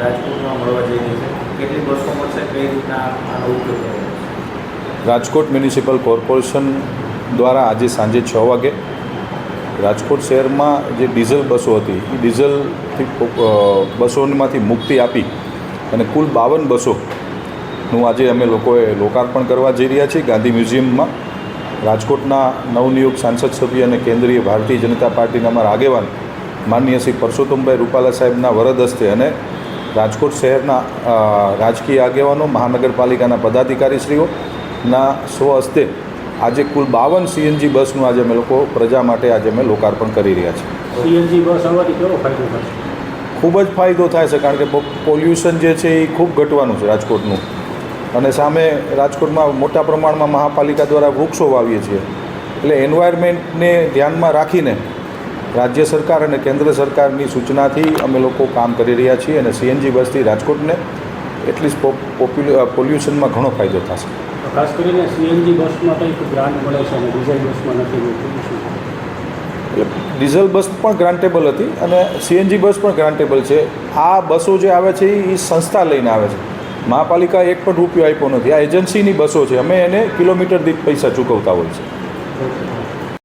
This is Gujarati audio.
રાજકોટમાં મળવા જઈ રહી છે. કેટલી બસો મળશે કઈ રીતના આનો ઉપયોગ રાજકોટ મ્યુનિસિપલ કોર્પોરેશન દ્વારા આજે સાંજે છ વાગે રાજકોટ શહેરમાં જે ડીઝલ બસો હતી, એ ડીઝલથી બસોમાંથી મુક્તિ આપી અને કુલ બાવન બસોનું આજે અમે લોકોએ લોકાર્પણ કરવા જઈ રહ્યા છીએ. ગાંધી મ્યુઝિયમમાં રાજકોટના નવનિયુક્ત સાંસદ સભ્ય અને કેન્દ્રીય ભારતીય જનતા પાર્ટીના અમારા આગેવાન, માનનીય શ્રી પરસોત્તમભાઈ રૂપાલા સાહેબના વરદ હસ્તે અને રાજકોટ શહેરના રાજકીય આગેવાનો મહાનગરપાલિકાના પદાધિકારીશ્રીઓના સ્વ સ્વહસ્તે આજે કુલ બાવન સીએનજી બસનું આજે અમે લોકો પ્રજા માટે આજે અમે લોકાર્પણ કરી રહ્યા છીએ. સીએનજી બસ આવવાથી કેવો ફાયદો થશે ખૂબ જ ફાયદો થાય છે કારણ કે પોલ્યુશન જે છે એ ખૂબ ઘટવાનું છે રાજકોટનું. અને સામે રાજકોટમાં મોટા પ્રમાણમાં મહાપાલિકા દ્વારા વૃક્ષો વાવીએ છીએ. એટલે એન્વાયરમેન્ટને ધ્યાનમાં રાખીને રાજ્ય સરકાર અને કેન્દ્ર સરકારની સૂચનાથી અમે લોકો કામ કરી રહ્યા છીએ અને સીએનજી બસથી રાજકોટને એટલીસ્ટ પોપ્યુલ પોલ્યુશનમાં ઘણો ફાયદો થશે. ખાસ કરીને સીએનજી બસમાં કંઈક ગ્રાન્ટ મળે છે અને ડીઝલ બસમાં નથી મળતું ડીઝલ બસ પણ ગ્રાન્ટેબલ હતી અને સીએનજી બસ પણ ગ્રાન્ટેબલ છે. આ બસો જે આવે છે એ સંસ્થા લઈને આવે છે. મહાપાલિકા એક પણ રૂપિયો આપ્યો નથી. આ એજન્સીની બસો છે. અમે એને કિલોમીટર દીઠ પૈસા ચૂકવતા હોય છે.